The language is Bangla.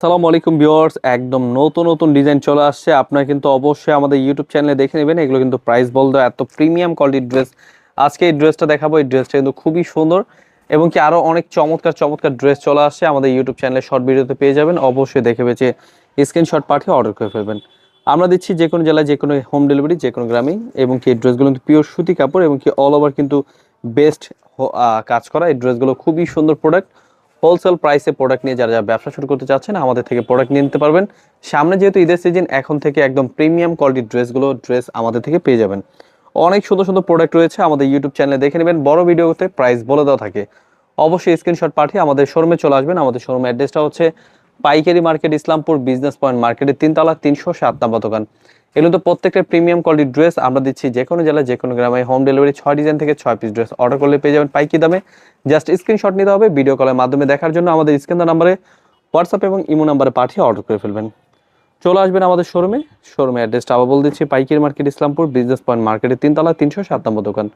আসসালামু আলাইকুম ভিউয়ার্স, একদম নতুন নতুন ডিজাইন চলে আসছে। আপনারা কিন্তু অবশ্যই আমাদের ইউটিউব চ্যানেলে দেখে নেবেন, এগুলো কিন্তু প্রাইস বলতে এত প্রিমিয়াম কোয়ালিটির ড্রেস আজকে এই ড্রেসটা দেখাবো, এই ড্রেসটা কিন্তু খুবই সুন্দর এবং কি আরও অনেক চমৎকার চমৎকার ড্রেস চলে আসছে। আমাদের ইউটিউব চ্যানেলে শর্ট ভিডিওতে পেয়ে যাবেন, অবশ্যই দেখে বেছে স্ক্রিনশট পাঠিয়ে অর্ডার করে ফেলবেন। আমরা দিচ্ছি যে কোনো জেলায়, যে কোনো হোম ডেলিভারি যে কোনো গ্রামে এবং কি এই ড্রেসগুলো কিন্তু পিওর সুতি কাপড় এবং কি অল ওভার কিন্তু বেস্ট কাজ করা। এই ড্রেসগুলো খুবই সুন্দর প্রোডাক্ট হোলসেল প্রাইসে প্রোডাক্ট নিয়ে যারা যারা ব্যবসা শুরু করতে চাচ্ছেন, আমাদের থেকে প্রোডাক্ট নিয়ে নিতে পারবেন। সামনে যেহেতু ঈদের সিজন এখন থেকে একদম প্রিমিয়াম কোয়ালিটির ড্রেসগুলো ড্রেস আমাদের থেকে পেয়ে যাবেন। অনেক সুন্দর সুন্দর প্রোডাক্ট রয়েছে, আমাদের ইউটিউব চ্যানেলে দেখে নেবেন। বড় ভিডিওতে প্রাইস বলে দেওয়া থাকে। অবশ্যই স্ক্রিনশট পাঠিয়ে আমাদের শোরুমে চলে আসবেন। আমাদের শোরুম অ্যাড্রেসটা হচ্ছে পাইকারি মার্কেট ইসলামপুর বিজনেস পয়েন্ট মার্কেটের তিনতলা তিনশো সাত নাম্বার দোকান। এগুলো তো প্রত্যেকটা প্রিমিয়াম কোয়ালিটির ড্রেস আমরা দিচ্ছি যে কোনো জেলায়, যে কোনো গ্রামে। হোম ডেলিভারি ছয় ডিজাইন থেকে ছয় পিস ড্রেস অর্ডার করলে পেয়ে যাবেন পাইকি দামে। জাস্ট স্ক্রিনশট নিতে হবে ভিডিও কলের মাধ্যমে দেখার জন্য আমাদের স্ক্রিন নাম্বারে হোয়াটসঅ্যাপ এবং ইমো নাম্বারে পাঠিয়ে অর্ডার করে ফেলবেন। চলে আসবেন আমাদের শোরুমে শোরুমে অ্যাড্রেসটা আবার বলে দিচ্ছি, পাইকারি মার্কেট ইসলামপুর বিজনেস পয়েন্ট মার্কেটের তিনতলা তিনশো সাত নম্বর দোকান।